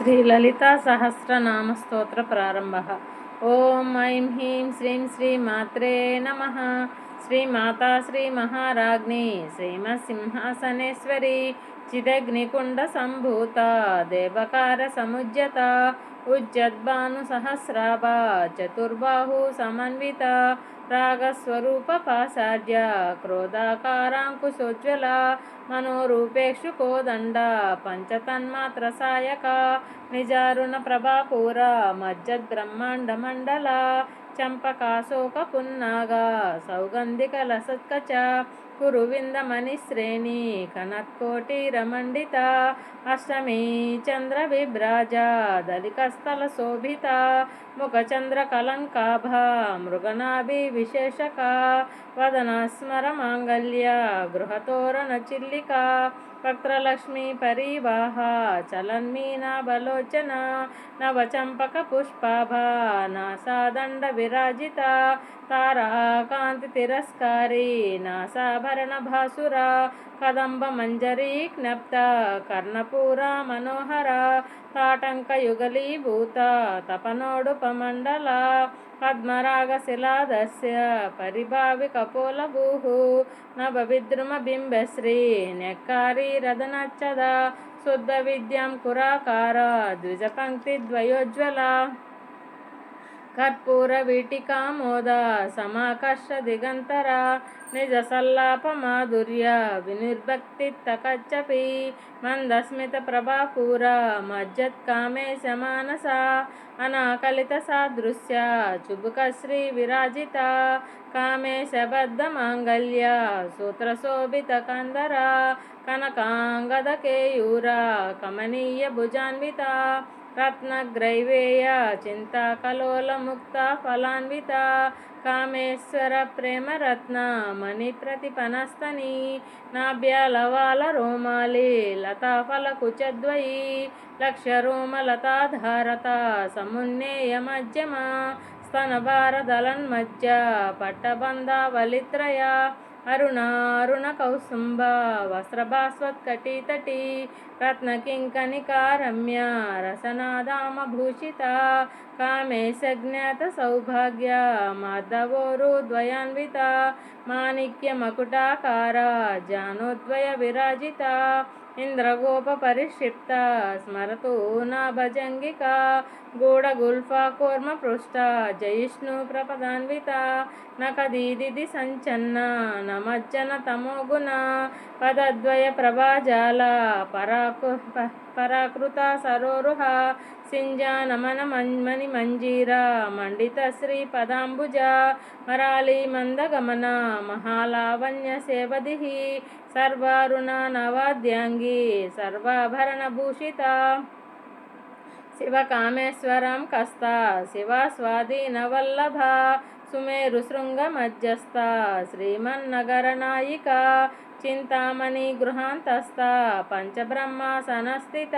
శ్రీ లలితా సహస్రనామ స్తోత్ర ప్రారంభ. ఓం ఐం హ్రీం శ్రీం శ్రీ మాత్రే నమ. శ్రీ మాతా శ్రీ మహారాజ్ఞి శ్రీమసింహాసనేశ్వరి చిదగ్నికుండ సంభూత దేవకార సముజ్యత ఉజ్జద్భాను సహస్రాభ చతుర్బాహు సమన్విత రాగస్వరూప పాసార్య క్రోధాకారాంకుశోజ్వల మనోరూపేక్షు కోదండ పంచతన్మాత్ర సాయక నిజారుణ ప్రభాపూర మజ్జద్బ్రహ్మాండ మండల చంపకాశోక పున్నాగ సౌగంధిక లసత్కచ కురువిందమణి శ్రేణి కనత్కోటి రమండిత అష్టమీ చంద్ర విభ్రాజ దలికస్థల శోభిత ముఖచంద్ర కలంకాభ మృగనాభి విశేషక వదనస్మర మాంగళ్య గృహతోరణ చిల్లిక వక్త్రలక్ష్మీ పరీవాహ చలన్మీనాబలోచన నవచంపక పుష్పాభ నాసాదండ విరాజిత తారాకాంతి తిరస్కారీ నాసాభరణ భాసుర కదంబ మంజరీ జ్ఞప్త కర్ణపూర మనోహర తాటంక యుగలీభూత తపనోడుపమండల పద్మరాగ శిలాదస్య పరిభావి కపోలభూః నభ విద్రుమ బింబశ్రీ నెక్కారీ రదనచ్చద శుద్ధ విద్యాం కురాకార ద్విజపంక్తి ద్వయోజ్వల కర్పూర వీటికామోద సమాకర్ష దిగంతర నిజ సల్లాప మాధుర్య వినిర్భక్తి తకచ్చపి మందస్మిత ప్రభాకూర మజ్జత్ కామేశ మానస అనాకలిత సాదృశ్య చుబుక శ్రీ విరాజిత కామేశ బద్ధ మాంగళ్య సూత్రశోభిత కందర కనకాంగద కేయూర కమనీయ భుజాన్విత రత్నగ్రైవేయ చింతాకలోల ముక్త ఫలాన్విత కామేశ్వర ప్రేమరత్న మణి ప్రతిపనస్తని నాభ్యాలవాల రోమాలి లతాఫల కుచద్వయి లక్ష రోమ లతాధారత సమున్నేయ మధ్యమ పట్టబంధ పట్టబంధావలిత్రయ అరుణారుణ కౌసుంభ వస్త్రభాస్వత్కటితటి రత్నకింకణికారమ్య రసనాదామభూషిత కామేశజ్ఞాత సౌభాగ్య మాధవోరు ద్వయాన్విత మాణిక్య మకుటాకార జానోద్వయ విరాజిత ఇంద్రగోప పరిక్షిప్త స్మరతు నా భజంగిక గూఢగుల్ఫా కూర్మ పృష్ట జయిష్ణు ప్రపదాన్విత నకదీదిది సంచన్న నమజ్జన తమోగుణ పదద్వయ ప్రభాజాల పరాకు పరాకృత సరోరుహ సింజానమన మణి మంజీర మండిత శ్రీ పదాంబుజ మరాళి మందగమన మహాలావణ్య సేవది సర్వారుణ నవాద్యాంగి సర్వాభరణ భూషిత. శివకామేశ్వరం కస్త శివస్వాధీనవల్లభ సుమేరు శృంగ మధ్యస్థ శ్రీమన్నగర నాయిక చింతామణి గృహాంతస్థ పంచబ్రహ్మాసనస్థిత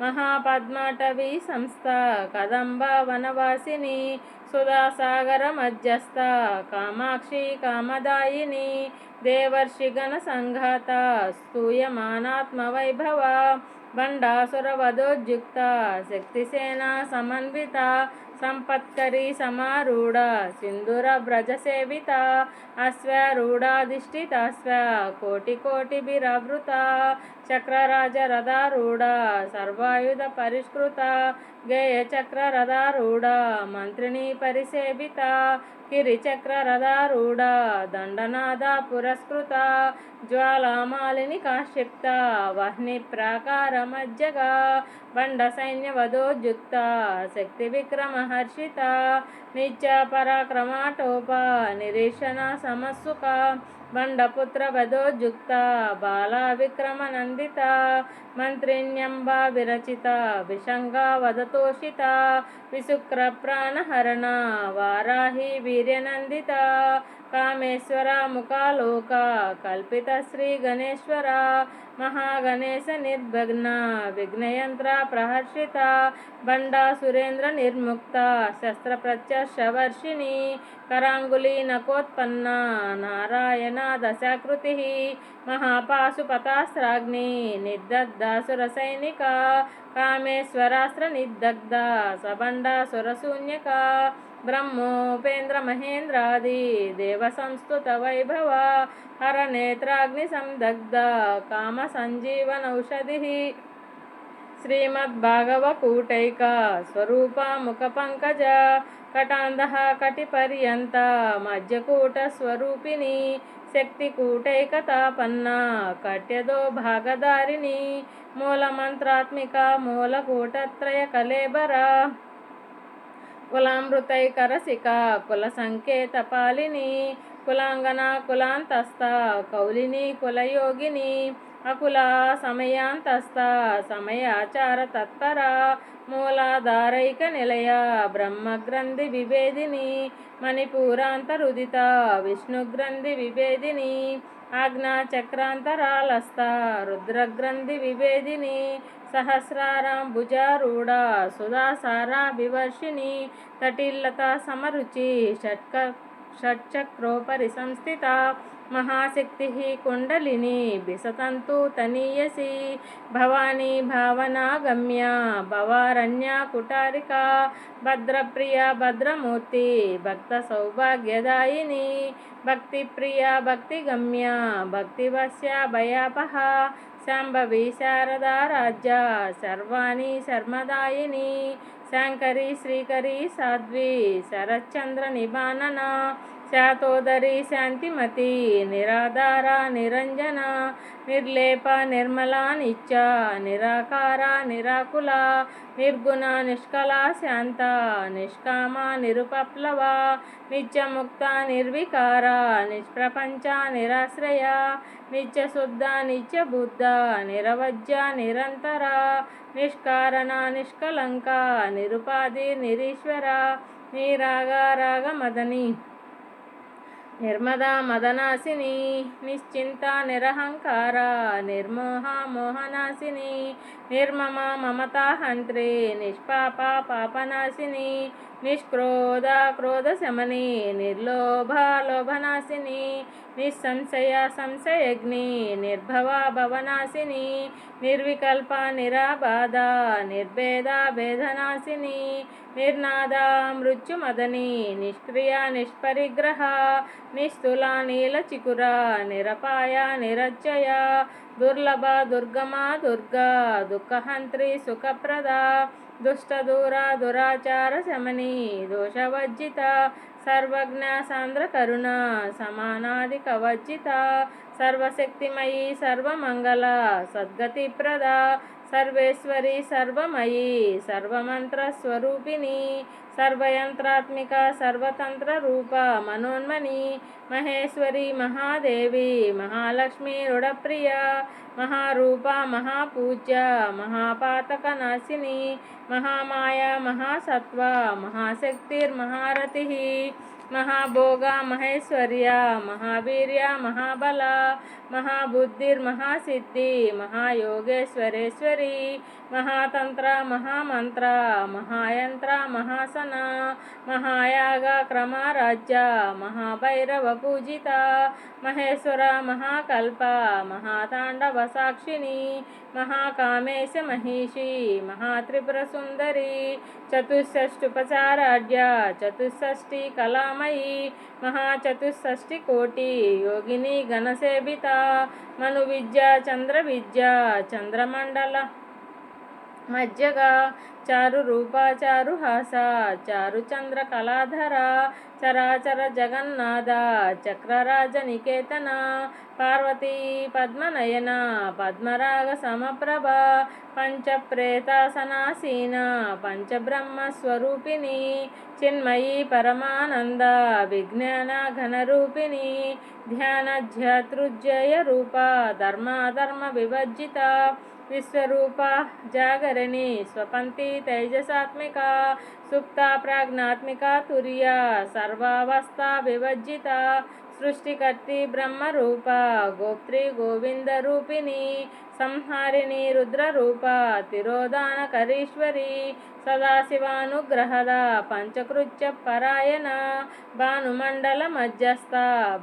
మహాపద్మటవీ సంస్థ కదంబ వనవాసిని సుధాసాగర మధ్యస్థ కామాక్షి కామదాయిని దేవర్షిగణ సంఘాత స్తూయమానాత్మ వైభవ బండాసురవధోద్యుక్త శక్తిసేన సమన్విత సంపత్కరీ సమారూఢ సింధుర వ్రజ సేవిత అశ్వారూఢాధిష్ఠితాశ్వ కోటి కోటి బిరవృత చక్రరాజ రథారూఢ సర్వాయుధ పరిష్కృత గేయ గయచక్రరథారూఢ మంత్రిని పరిసేవిత కిరిచక్ర రథారూఢ దండనాద పురస్కృత జ్వాలామాలిని కాశ్యప్త వహ్ని ప్రాకార మజ్జగా బండ సైన్యవధోద్యుక్త శక్తి విక్రమహర్షిత నిత్య పరాక్రమాటోప నిరీక్షణ సమస్సుక బండపుత్ర వధోజుక్త బాలా విక్రమ నందిత మంత్రిణ్యంబ విరచిత విషంగా వదతోషిత విశుక్ర ప్రాణహరణ వారాహి వీర్యనందిత కామేశ్వర ముఖాలోక కల్పిత శ్రీ గణేశ్వర మహాగణేశ నిర్భగ్న విఘ్నయంత్ర ప్రహర్షిత బండా సురేంద్ర నిర్ముక్త శస్త్ర ప్రత్యర్షవర్షిణి కరాంగులి నకోత్పన్న నారాయణ దశాకృతి మహాపాశుపతాస్త్రాగ్ని నిర్దగ్ధాసుర సైనిక కామేశ్వరాస్త్ర నిర్దగ్ధ సబండాసురశూన్యక బ్రహ్మోపేంద్ర మహేంద్రాది దేవ సంస్థుత వైభవ హర నేత్రాగ్ని సందగ్ధ కామ సంజీవనౌషధి శ్రీమద్భాగవకూటైక స్వరూప ముఖ పంకజ కటాంధ కటిపర్యంత మధ్యకూట స్వరూపిణి శక్తికూటైక శక్తికూటైకతాపన్న కట్యదో భాగదారిణి మూలమంత్రాత్మిక మూలకూటత్రయ కలేబర కులామృతైకరసిక కుల సంకేత పాలిని కులాంగన కులాంతస్థ కౌలిని కులయోగిని అకుల సమయాంతస్థ సమయాచార తత్పర మూలాధారైక నిలయ బ్రహ్మగ్రంథి విభేదిని మణిపూరాంతరుదిత విష్ణుగ్రంథి విభేదిని ఆజ్ఞాచక్రాంతరాలస్థ రుద్రగ్రంథి విభేదిని సహస్రారాంబుజారూఢ సుధాసారా వివర్షిణి తటిల్లత సమరుచి షట్క షట్చక్రోపరి సంస్థిత మహాశక్తి కుండలిని బిసతంతు తనీయసి భవానీ భావనాగమ్య భవారణ్య కుటారిక భద్రప్రియ భద్రమూర్తి భక్త సౌభాగ్యదాయిని భక్తిప్రియ భక్తిగమ్య భక్తివశ్య భయాపహ శాంభవి శారదా రాజ్య సర్వాణి శర్మదాయిని శాంకరి శ్రీకరి సాధ్వి శరచంద్ర నిబానన శాతోదరి శాంతిమతి నిరాధార నిరంజన నిర్లేప నిర్మల నిత్య నిరాకార నిరాకుల నిర్గుణ నిష్కల శాంత నిష్కామ నిరుపప్లవ నిత్యముక్త నిర్వికార నిష్ప్రపంచ నిరాశ్రయ నిత్యశుద్ధ నిత్యబుద్ధ నిరవజ్య నిరంతర నిష్కారణ నిష్కలంక నిరుపాధి నిరీశ్వర నీరాగారాగ మదని నిర్మదా మదనాశిని నిశ్చింత నిరహంకార నిర్మోహ మోహనాశిని నిర్మమ మమతాహంత్రి నిష్పాప పాపనాశిని నిష్క్రోధ క్రోధశమని నిర్లోభ లోభనాశిని నిస్సంశయ సంశయగ్ని నిర్భవ భవనాశిని నిర్వికల్ప నిరాబాధ నిర్భేద భేదనాశిని నిర్నాద మృత్యుమదని నిష్క్రియ నిష్పరిగ్రహ నిస్థుల నీల చికుర నిరపాయ నిరజ్జయ దుర్లభ దుర్గమా దుర్గా దుఃఖహంత్రి సుఖప్రద దుష్టదూర దురాచార శమని దోషవర్జిత సర్వజ్ఞ సాంద్ర కరుణ సమానాది కవర్జిత సర్వశక్తిమయీ సర్వమంగళ సద్గతిప్రద सर्वेश्वरी सर्वमयी सर्वमंत्र स्वरूपिणी सर्वयंत्रात्मिका सर्वतंत्र रूपा मनोन्मणि महेश्वरी महादेवी, महालक्ष्मी रुडप्रिया महारूपा महापूज्या, महापातकनाशिनी, महामाया महासत्त्वा, महाशक्तिर्महारथिः। మహాభోగ మహేశ్వర్య మహావీర్య మహాబల మహాబుద్ధిర్మహాసిద్ధి మహాయోగేశ్వరేశ్వరి మహాతంత్ర మహామంత్ర మహాయంత్ర మహాసన మహాయాగ క్రమారాజ్య మహాభైరవ పూజిత మహేశ్వర మహాకల్ప మహాతాండవ సాక్షిని మహాకామేశ మహిషి మహాత్రిపుర సుందరి చతుషష్టుపచారాఢ్య చతుషష్ఠి కళామయి మహాచతుషష్ఠి కోటి యోగిని గణసేవిత మను విద్య చంద్ర విద్య చంద్రమండల మధ్యగా చారు రూపా చారు హాస చారు చంద్ర కళాధర చరాచర జగన్నాథ చక్రరాజ నికేతన పార్వతీ పద్మనయన పద్మరాగ సమప్రభ పంచప్రేతాసనాసీన పంచబ్రహ్మ స్వరూపిణి చిన్మయీ పరమానంద విజ్ఞాన ఘనరూపిణి ధ్యాన ధ్యాతృజయ రూప ధర్మాధర్మ విభజిత విశ్వరూప జాగరణి స్వపంతి తైజసాత్మిక సుప్త ప్రాజ్ఞాత్మిక తుర్య సర్వావస్థ విభజిత సృష్టికర్తి బ్రహ్మరూప గోప్త్రి గోవింద రూపిణి సంహారిణి రుద్రరూప తిరోధానకరీశ్వరి సదాశివానుగ్రహద పంచకృత్య పరాయణ భానుమండల మధ్యస్థ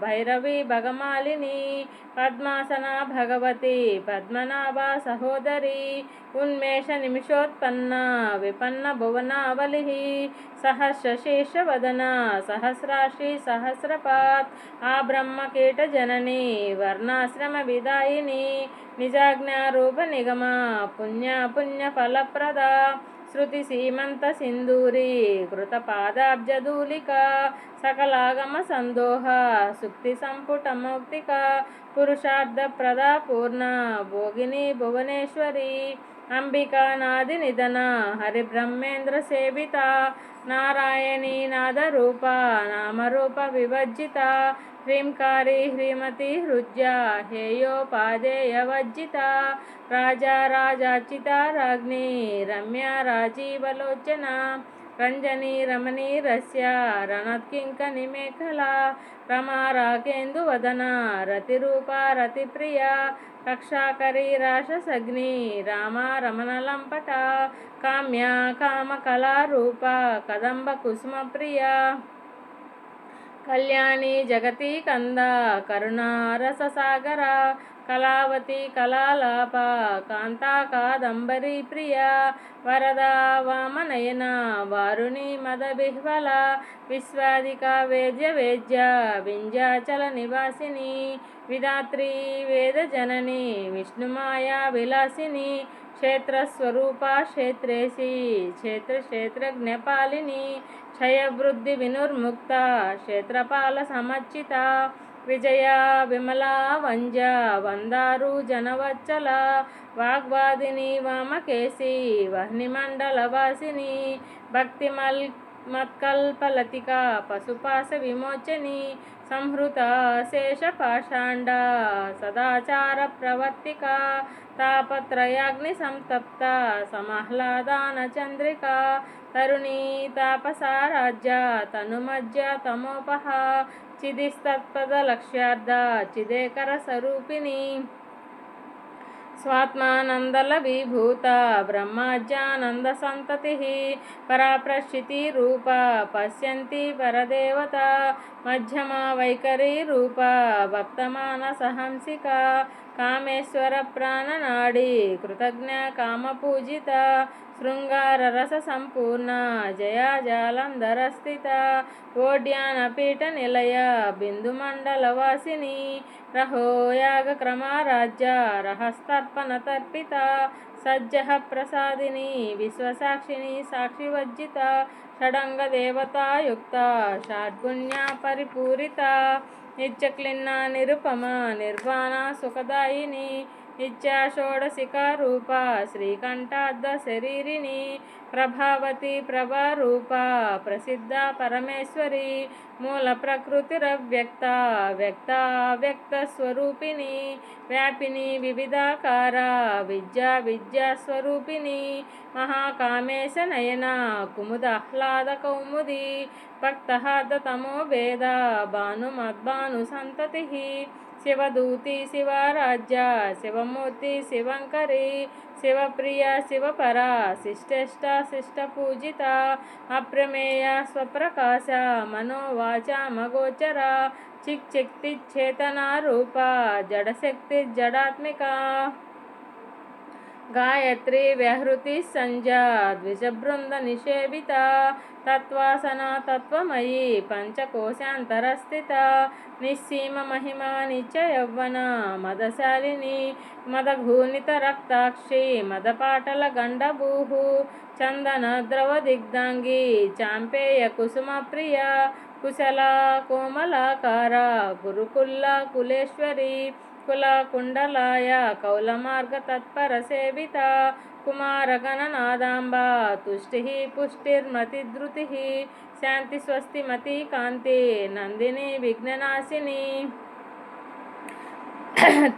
భైరవి భగమాలిని పద్మాసన భగవతి పద్మనాభ సహోదరి ఉన్మేష నిమిషోత్పన్న విపన్న భువనావలి సహస్రశేషవదన సహస్రాశి సహస్రపాత్ ఆ బ్రహ్మకీట జనని వర్ణాశ్రమ విదాయిని నిజాజ్ఞారూప నిగమ పుణ్య పుణ్య ఫలప్రద శృతి సీమంత సింధూరి కృతపాదాబ్జదూలిక సకలాగమ సందోహ సుక్తి సంపుట మౌక్తిక పురుషార్థ ప్రదా పూర్ణ భోగిని భువనేశ్వరి అంబికా నాది నిధన హరి బ్రహ్మేంద్ర సేవిత నారాయణీ నాదరూప నామరూప వివర్జిత హ్రీంకారి హ్రీమతి హృజ్య హేయోపాదేయవర్జిత రాజా రాజాచిత రాజ్ఞి రమ్య రాజీవలోచన రంజని రమణీ రస్య రణత్కింక నిమేఖల రమా రాకేందు వదన రతిరూప రతిప్రియ రక్షాకరి రాశసగ్ని రామ రమణలంపట కామ్య కామకళారూప కదంబ కుసుమ ప్రియ కళ్యాణి జగతి కంద కరుణారససాగర కళావతి కళాలాప కాంతా కాదంబరి ప్రియ వరద వామనయన వారుణి మద బిహ్వల విశ్వాదిక వేద్య వేద్య వింధ్యాచల నివాసిని విధాత్రి వేద జనని విష్ణుమాయా విలాసిని క్షేత్రస్వరూప క్షేత్రేసి క్షేత్ర క్షేత్రజ్ఞపాలిని క్షయవృద్ధి వినుర్ముక్త క్షేత్రపాల సమర్చిత విజయ విమలా వంజ వందారు జనవచ్చల వాగ్వాదిని వామకేసి వహ్నిమండలవాసిని భక్తిమల్ మత్కల్పలతిక పశుపాస విమోచని సంహృత శేషపాషాండ సదాచార ప్రవర్తిక తాపత్రయాగ్ని సంతప్త సమాహ్లాదాన చంద్రిక తరుణీ తాపసారాజ్య తనుమజ్జ తమోపహ చిదిస్తత్పద లక్ష్యార్థ చిదేకర స్వరూపిణి స్వాత్మానందల విభూత బ్రహ్మాజ్యానంద సంతతి పరాప్రశితి రూప పశ్యంతి పరదేవత మధ్యమా వైఖరీ రూప భక్తమానసహంసిక కామేశ్వర ప్రాణనాడి కృతజ్ఞ కామపూజిత శృంగార రస సంపూర్ణ జయా జాలంధర స్థిత ఓడ్యానపీఠ నిలయ బిందుమండలవాసిని రహోయాగ క్రమారాజ్య రహస్తర్పణ తర్పిత సజ్జ ప్రసాదిని విశ్వసాక్షిని సాక్షివర్జిత షడంగ దేవతాయుక్త షాడ్గుణ్య పరిపూరిత నిత్యక్లిన్న నిరుపమ నిర్వాణ సుఖదాయిని. నిత్యా షోడశికా రూప శ్రీకంఠార్థ శరీరిణి ప్రభావతి ప్రభారూప ప్రసిద్ధ పరమేశ్వరి మూల ప్రకృతిరవ్యక్త వ్యక్త వ్యక్త స్వరూపిణి వ్యాపిని వివిధాకార విద్యా విద్యా స్వరూపిణి మహాకామేశ నయన కుముదాహ్లాద కౌముది భక్తహాద తమో వేద భానుమద్భాను సంతతి శివదూతి శివరాజ్య శివమూర్తి శివంకరి శివప్రియ శివపర శిష్టష్ట శిష్ట పూజిత అప్రమేయ స్వప్రకాశ మనోవాచ మగోచర చిక్ చిక్తి చేతన రూప జడశక్తి జడాత్మిక. గాయత్రి వ్యహృతి సంజా ద్విజబృంద నిషేవిత తత్వాసన తత్వమయీ పంచకోశాంతరస్థిత నిస్సీమ మహిమా నిత్య యవ్వన మదశాలిని మదఘూనిత రక్తాక్షి మదపాటల గండభూహు చందన ద్రవ దిగ్ధాంగి చాంపేయ కుసుమ ప్రియ కుశల కోమలాకార గురుకుల్ల కులేశ్వరి కుల కుండలాయ కౌలమార్గ తత్పర సేవిత కుమారగణనాదాంబా తుష్టి పుష్టిర్మతిధృతి శాంతి స్వస్తిమతి కాంతి నందిని విఘ్ననాశిని.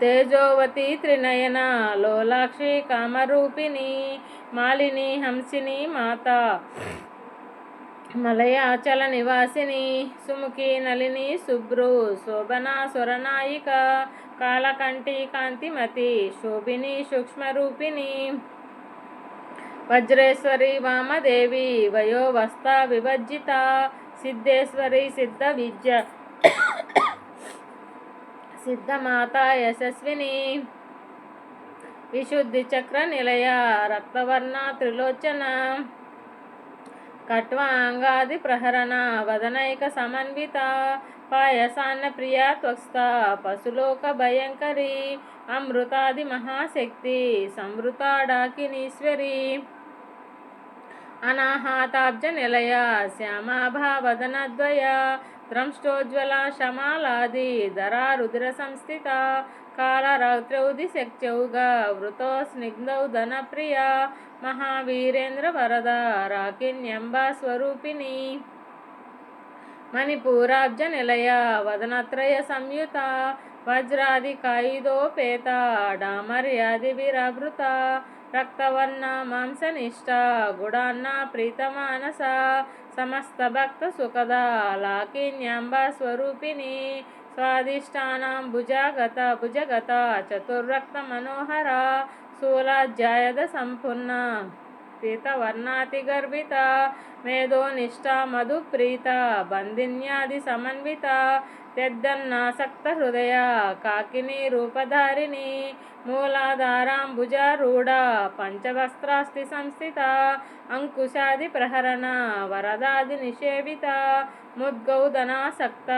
తేజోవతి త్రినయన లోలాక్షి కామరూపిణి మాలిని హంసిని మాత మలయాచల నివాసిని సుముఖి నలిని శుభ్రు శోభన స్వరనాయిక కాలకంఠి కాంతిమతి శోభిని సూక్ష్మరూపిణి వజ్రేశ్వరి వామదేవి వయోవస్థ విభజిత సిద్ధేశ్వరి సిద్ధ విద్య సిద్ధమాత యశస్విని విశుద్ధి చక్ర నిలయ రక్తవర్ణ త్రిలోచన కట్వాంగాది ప్రహరణ వదనైక సమన్విత పాయసాన్న ప్రియా త్వస్త పశులోక భయంకరి అమృతాది మహాశక్తి సంవృతాడాకినీశ్వరి. అనాహాతాబ్జ నిలయ శ్యామాభావదనద్వయ ద్రంష్టోజ్వల శమాలాది ధరా రుద్ర సంస్థిత కాళరౌద్రౌది శక్చౌగా వృతో స్నిగ్ధౌ ధనప్రియ మహావీరేంద్ర వరద రాకిణ్యంబా స్వరూపిణి. మణిపూరాబ్జ నిలయ వదనత్రయ సంయుత వజ్రాది కాయుధోపేత డామర్యాది విరభృత రక్తవర్ణ మాంసనిష్ట గుడాన్న ప్రీతమానస సమస్త భక్త సుఖద లాకిన్యాంబ స్వరూపిణి స్వాదిష్టానాం భుజాగత భుజగత చతుర్రక్త మనోహర శూలాధ్యాయద సంపూర్ణ పీతవర్ణాతి గర్భిత మేధోనిష్ట మధుప్రీత బంధిన్యాది సమన్విత తెద్దన్నాసక్త హృదయ కాకిని రూపధారిణి మూలాధారాంబుజారూఢ పంచవస్త్రాస్తి సంస్థిత అంకుశాది ప్రహరణ వరదాది నిషేవిత ముద్గౌదనాసక్త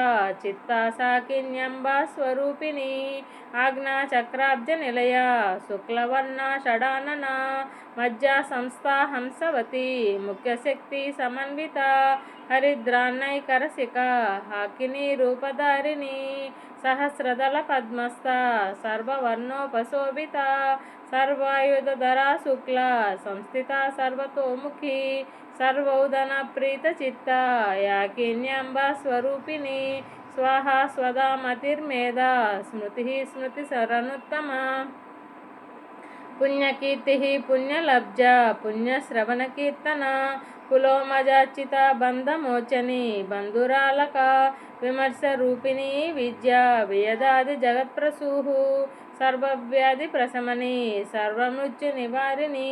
చిత్తాసాకిన్యంబా స్వరూపిణి ఆజ్ఞాచక్రాబ్జ నిలయ శుక్లవర్ణ షడానన మధ్య సంస్థా హంసవతి ముఖ్యశక్తి సమన్విత హరిద్రాన్నైకరసిక హాకిని రూపధారిణి సహస్రదళ పద్మస్థ సర్వవర్ణోపశోభిత సర్వాయుధరా శుక్ల సంస్థిత సర్వతోముఖి సర్వౌదన ప్రీత చిత్త యాకిన్యంబ స్వరూపిణి స్వాహ స్వదా మతిర్మేధ స్మృతి స్మృతి సరనుత్తమ పుణ్యకీర్తి పుణ్యలబ్జ పుణ్యశ్రవణ కీర్తన కులోమజాచిత బంధమోచని బంధురాలక విమర్శ రూపిణి విద్య వియదాది జగత్ప్రసూహు సర్వవ్యాధి ప్రశమని సర్వమృత్యు నివారిణి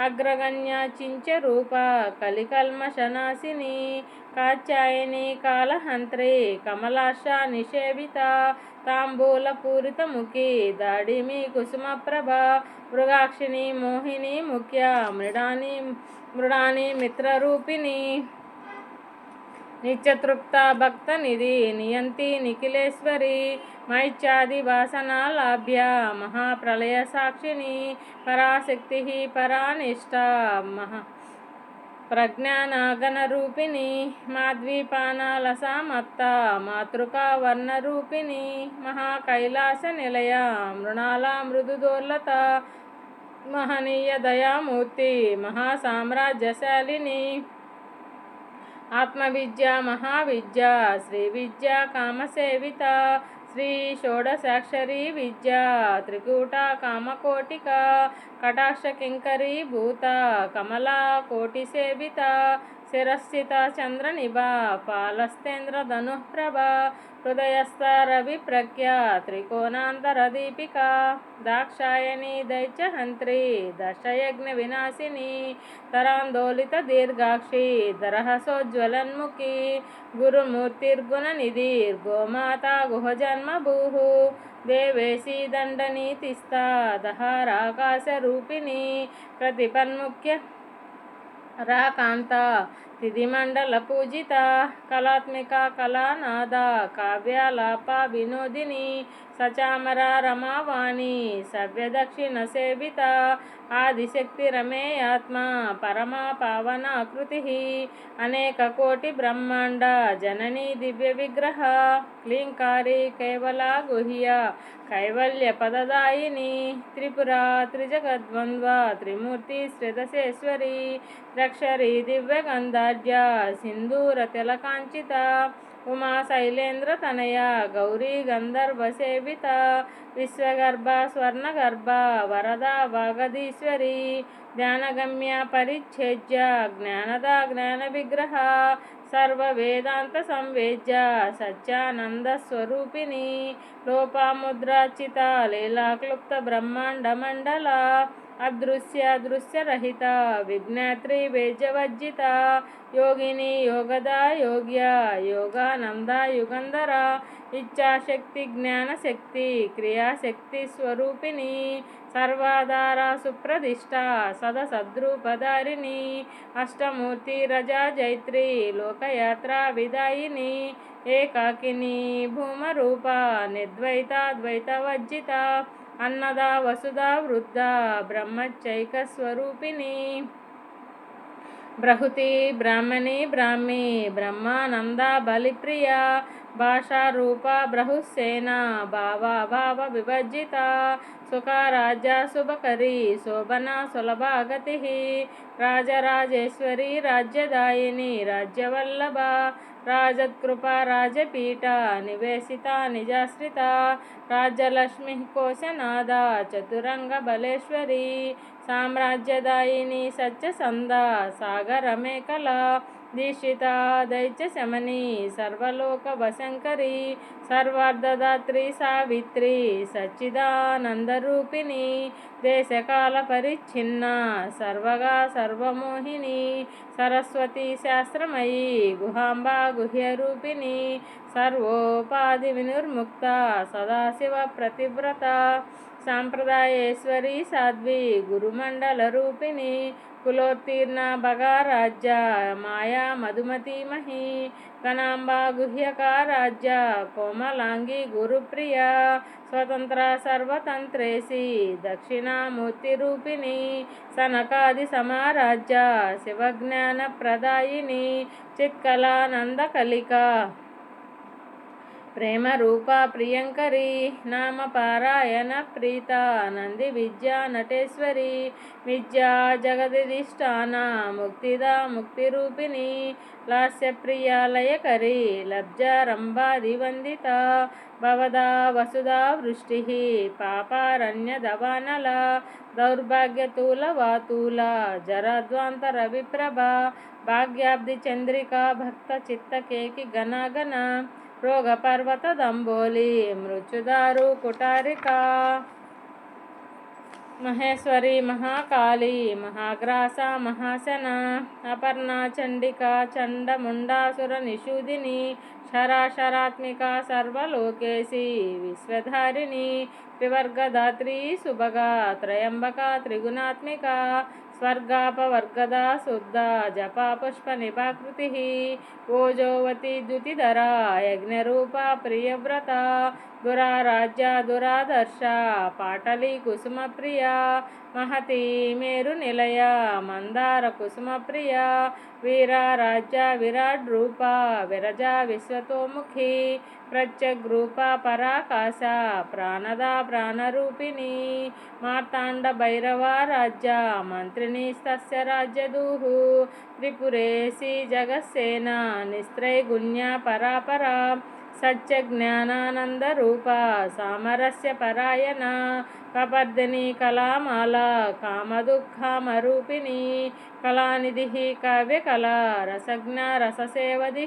అగ్రగణ్య చించ రూప కలికల్మషనాశిని కాచాయని కాళహంత్రి కమలాశ నిషేవిత తాంబూల పూరితముఖి దాడిమి కుసుమప్రభ మృగాక్షిణి మోహిని ముఖ్య మృడాని మృడాని మిత్రరూపిణి నిత్యతృప్త భక్త నిధి నియంతి నిఖిలేశ్వరి మైత్యాది వాసనాలాభ్య మహాప్రళయ సాక్షిని పరాశక్తి పరానిష్ట మహా ప్రజ్ఞానాగణరూపిణి మాద్వీపానాలసామత్త మాతృకా వర్ణరూపిణి మహాకైలాస నిలయ మృణాల మృదుదోర్లత మహనీయ దయామూర్తి మహాసామ్రాజ్యశాలిని ఆత్మవిద్య మహావిద్య శ్రీ విద్య కామసేవిత శ్రీ షోడశాక్షరీ విద్య త్రికూట కామకోటిక కటాక్ష కింకరీ భూత కమలా కోటి సేవిత శిరశ్చిత చంద్ర నిభా పాలస్తేంద్ర ధనుఃప్రభ హృదయస్థ రవి ప్రజ్ఞ త్రికోణాంతర దీపిక దాక్షాయణి దైత్యహంత్రి దశయజ్ఞ వినాశిని తరాందోళిత దీర్ఘాక్షి దరహసోజ్వలన్ముఖి గురుమూర్తిర్గుణ నిధిర్గోమాత గుహజన్మ భూ దేవేశీ దండనీతిస్తా దహారాకాశ రూపిణి రా కాంత తిథిమండల పూజిత కళాత్మిక కళానాద కావ్యాలాప వినోదిని సచామరా రమావాణి సవ్యదక్షిణ సేవిత ఆదిశక్తి రమే ఆత్మ పరమా పావనాకృతి అనేక కోటి బ్రహ్మాండ జననీ దివ్య విగ్రహ క్లీంకారి కేవల గుహ్య కైవల్య పదదాయిని త్రిపుర త్రిజగద్వంద్వ త్రిమూర్తి శ్రీదశేశ్వరి ద్రక్షరి దివ్యగంధార్య సింధూర తిలకాంచిత ఉమా శైలేంద్ర తనయ గౌరీ గంధర్వ సేవిత విశ్వగర్భ స్వర్ణగర్భ వరద వాగధీశ్వరి జ్ఞానగమ్య పరిచ్ఛేద్య జ్ఞానద జ్ఞాన విగ్రహ సర్వ వేదాంత సంవేద్య సత్యానంద స్వరూపిణి లోపాముద్రాచిత లీలాక్లుప్త బ్రహ్మాండ మండల అదృశ్య దృశ్యరహిత విజ్ఞాత్రి వేజవర్జిత యోగిని యోగద యోగ్య యోగానంద యుగంధర ఇచ్ఛాశక్తి జ్ఞానశక్తి క్రియాశక్తి స్వరూపిణి సర్వాధార సుప్రదిష్ట సదసద్రూపధారిణి అష్టమూర్తి రజా జైత్రి లోకయాత్ర విదాయిని ఏకాకిని భూమరూప నిర్ద్వైతాద్వైతవర్జిత అన్నద వసుదా వృద్ధ బ్రహ్మచైక స్వరూపిణి బ్రహుతి బ్రాహ్మణి బ్రాహ్మి బ్రహ్మానంద బలిప్రియ భాషారూప బృహుసేన భావ భావ విభజిత సుఖరాజ్య శుభకరి శోభన సులభాగతి రాజరాజేశ్వరి రాజ్యదాయిని రాజ్యవల్లభ రాజత్కృప రాజపీఠ నివేశిత నిజాశ్రిత రాజ్యలక్ష్మి కోశనాద చతురంగ బలేశ్వరి సామ్రాజ్యదాయిని సత్యసంద సాగరమేకల దీక్షిత దైత్య శమని సర్వలోక వశంకరి సర్వార్ధదాత్రి సావిత్రి సచ్చిదానందరూపిణి దేశకాల పరిచ్ఛిన్న సర్వగా సర్వమోహిని సరస్వతి శాస్త్రమయీ గుహ్య గుహ్యరూపిణి సర్వోపాధి వినిర్ముక్త సదాశివ ప్రతివ్రత సాంప్రదాయేశ్వరి సాధ్వి గురుమండల రూపిణి కులోత్తీర్ణ భగారాజ్య మాయా మధుమతీమహి గణాంబ గుహ్యక రాజ్య కోమలాంగి గురుప్రియ స్వతంత్ర సర్వతంత్రేసి దక్షిణామూర్తి రూపిణి సనకాది సమారాజ్య శివజ్ఞాన ప్రదాయిని చిత్కలానంద కలిక ప్రేమ రూప ప్రియంకరి నామ పారాయణ ప్రీత నంది విద్యా నటేశ్వరి విద్యా జగదిష్టాన ముక్తిదా ముక్తి రూపిణి లాస్య ప్రియాలయకరి లబ్జారంభాది వందిత భవదా వసుదా వృష్టి పాపారణ్యదవానల దౌర్భాగ్యతూల వాతూల జరద్వాంతర విప్రభ భాగ్యాబ్ది చంద్రికా భక్త చిత్తకేకి గణగణ రోగ పర్వత దంబోలి మృత్యుదారు కుటారిక. మహేశ్వరి మహాకాళి మహాగ్రాస మహాసన అపర్ణ చండిక చండముండాసుర నిషూదిని శరాశరాత్మిక సర్వలోకేశి విశ్వధారిణి త్రివర్గదాత్రి సుభగా త్రయంబక త్రిగుణాత్మిక స్వర్గాపవర్గదా శుద్ధ జపాపుష్ప నిపాకృతి ఓజోవతి ద్యుతిధరా యజ్ఞరూప ప్రియవ్రత దురారాజ్య దురాదర్శ పాటలి కుసుమ ప్రియ మహతి మేరు నిలయ మందార కుసుమ ప్రియ వీరారాజ్య విరాడ్ రూప విరజ విశ్వతోముఖి ప్రత్యగ్రూప పరాకాశ ప్రాణద ప్రాణరూపిణి మార్తాండ భైరవ రాజ్య మంత్రిని స్తస్య రాజ్యదూః త్రిపురేసి జగస్సేన నిస్త్రైగుణ్య పరాపరా సత్యజ్ఞానానందరూప సామరస్య పరాయణ కపర్దిని కళామాల కామదుఃఖామరూపిణి కళానిధి కావ్యకళ రసజ్ఞ రససేవది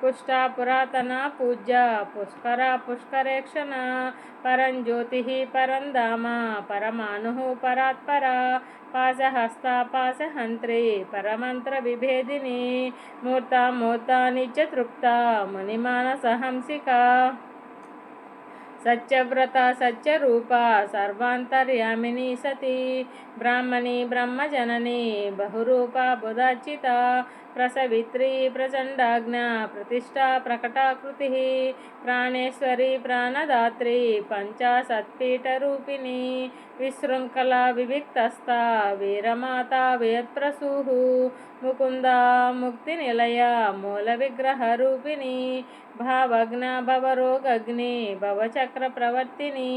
పుష్టా పురాతన పూజ్య పుష్కర పుష్కరేక్షణ పరంజ్యోతి పరంధామ పరమాను పరాత్పరా पाशहस्तापाशहन्त्री परमन्त्रविभेदिनी मूर्ता मूर्तानि च तृप्ता मुनिमानसहंसिका। సత్యవ్రత సత్యరూప సర్వాంతర్యామిని సతి. బ్రాహ్మణి బ్రహ్మజనని బహురూప బుధాచిత ప్రసవిత్రి ప్రచండాజ్ఞ ప్రతిష్ట ప్రకటాకృతి. ప్రాణేశ్వరి ప్రాణదాత్రి పంచాసత్పీఠరూపిణి. విశృంఖల వివిక్తస్థ వీరమాత వేత్ప్రసూ ముకుంద ముక్తి నిలయ మూల విగ్రహ రూపిణి భావగ్న భవరోగగ్ని భవచక్ర ప్రవర్తిని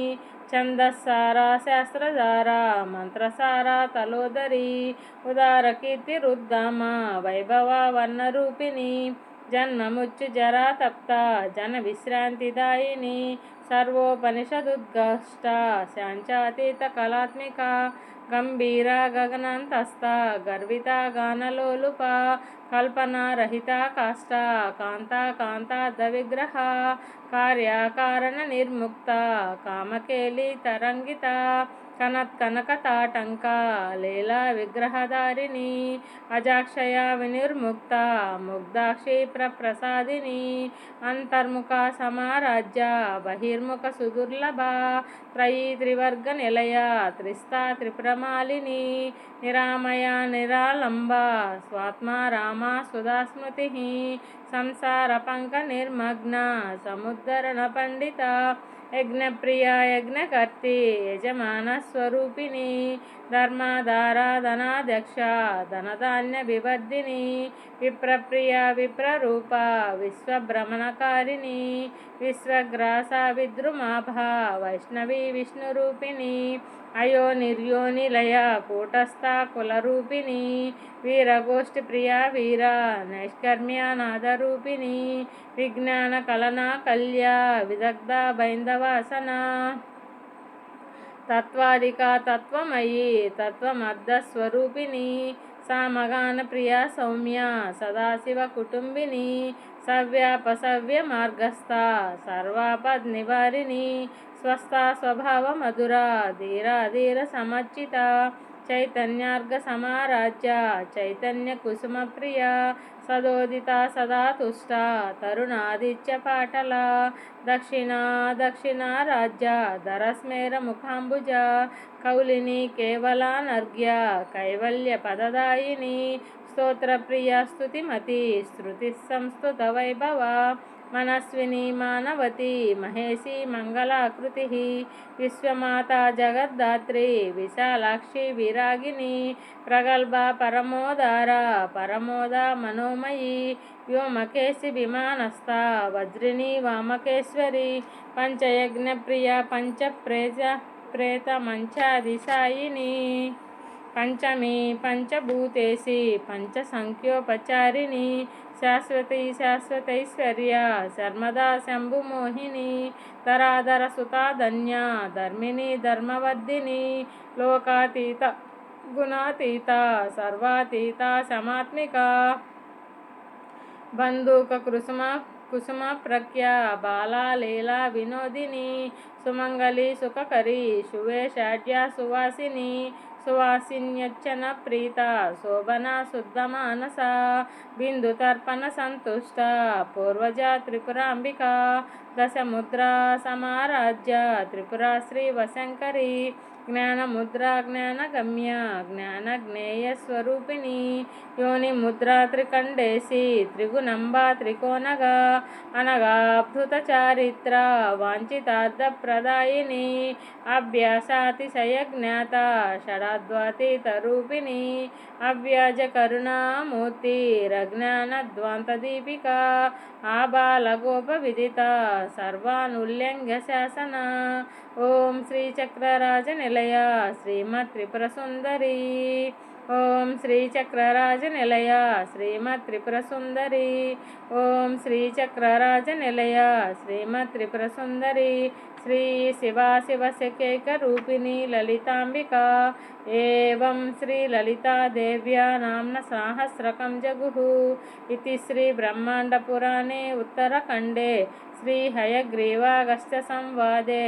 ఛందస్సారా శాస్త్రధారా మంత్రసారా తలోదరి ఉదార కీర్తి రుద్దామ వైభవ వర్ణరూపిణి జన్మముచ్చు జరా తప్త జన విశ్రాంతిదాయిని సర్వోపనిషదుద్ఘష్ట శాంచాతీత కళాత్మిక గంభీర గగనంతస్థ గర్విత గానలోలుప కల్పనారహిత కాష్ట కాంత కాంతార్థ విగ్రహ కార్యకారణ నిర్ముక్త కామకేలి తరంగిత కనత్ కనకతాటంక లీలా విగ్రహధారిణి అజాక్షయ వినిర్ముక్త ముగ్ధాక్షి ప్రసాదిని అంతర్ముఖ సమారాజ్య బహిర్ముఖ సుదుర్లభ త్రయీ త్రివర్గ నిలయ త్రిస్తా త్రిపురమాలిని నిరామయ నిరాలంబ స్వాత్మా రామ సుధాస్మృతి సంసార పంక నిర్మగ్న సముద్ధరణ పండిత యజ్ఞప్రియ యజ్ఞకర్తి యజమాన స్వరూపిణి ధర్మాధారాధనాధ్యక్ష ధనధాన్య వివర్ధిని విప్రప్రియ విప్రరూప విశ్వభ్రమణకారిణి విశ్వగ్రాస విద్రుమాభ వైష్ణవి విష్ణురూపిణి అయో నిర్యోని లయ కూటస్థ కులరూపిణి వీరగోష్ఠి ప్రియా వీర నైష్కర్మ్యానాదరూపిణి విజ్ఞాన కలనా కళ్య విదగ్ధ బైందవాసన. తత్వాదిక తత్వమయీ తత్వమర్ధస్వరూపిణి సామగాన ప్రియా సౌమ్య సదాశివ కుటుంబిని సవ్యాపసవ్య మార్గస్థ సర్వాపద్ నివారిణి స్వస్థ స్వభావ మధురా ధీర ధీర సమర్చిత చైతన్యార్గ సమారాజ్య చైతన్య కుసుమ ప్రియ సదోదిత సదా తుష్ట తరుణాదిత్య పాటల దక్షిణ దక్షిణ రాజ్య ధరస్మేర ముఖాంబుజ కౌలిని కేవలానర్ఘ్య కైవల్య పదదాయిని స్తోత్రప్రియ స్తుతిమతి శృతి సంస్థుత వైభవ మనస్విని మానవతి మహేషి మంగళాకృతి విశ్వమాత జగద్ధాత్రి విశాలాక్షి విరాగిని ప్రగల్భ పరమోదార పరమోద మనోమయి వ్యోమకేశి విమానస్థ వజ్రిణి వామకేశ్వరి పంచయజ్ఞప్రియ పంచప్రేత ప్రేత మంచాది సాయిని పంచమి పంచభూతేసి పంచ సంఖ్యోపచారిణి శాశ్వతీ శాశ్వతైశ్వర్య శర్మదా శంభుమోహిని ధరాధర సుతాధన్య ధర్మిణి ధర్మవర్ధిని లోకాతీత గుణాతీత సర్వాతీత సమాత్మిక బంధుక కుసుమ కుసుమ ప్రఖ్య బాలా లీలా వినోదిని సుమంగళి సుఖకరి శుభే సువాసిని సువాసిన్యచ్చన ప్రీత శోభన శుద్ధ మానస బిందు తర్పణ సంతుష్ట పూర్వజ త్రిపురాంబిక దశముద్ర సమారాజ్య త్రిపుర శ్రీ వశంకరి జ్ఞానముద్ర జ్ఞానగమ్య జ్ఞాన జ్ఞేయ స్వరూపిణి యోని ముద్రా త్రికండేసి త్రిగుణంబ త్రికోణగా అనగాభృత చారిత్ర వాంఛితార్థ ప్రదాయిని అభ్యాసాతిశయ జ్ఞాత షడాద్వాతీత రూపిణి అవ్యాజ కరుణామూర్తి రజ్ఞాన ధ్వాంత దీపిక ఆబాలగోప విదిత సర్వానుల్యంఘ శాసన ఓం శ్రీచక్రరాజ నిల నిలయ శ్రీమత్ త్రిపుర సుందరి ఓం శ్రీ చక్రరాజ నిలయ శ్రీమత్ త్రిపుర సుందరి ఓం శ్రీ చక్రరాజ నిలయ శ్రీమత్ త్రిపుర సుందరి శ్రీ శివా శివశకేక రూపిణి లలితాంబిక. ఏం శ్రీ లలితాదేవ్యా నామ్న సాహస్రకం జగు ఇది శ్రీ బ్రహ్మాండ పురాణే ఉత్తరఖండే. శ్రీ హయగ్రీవాగస్త సంవాదే.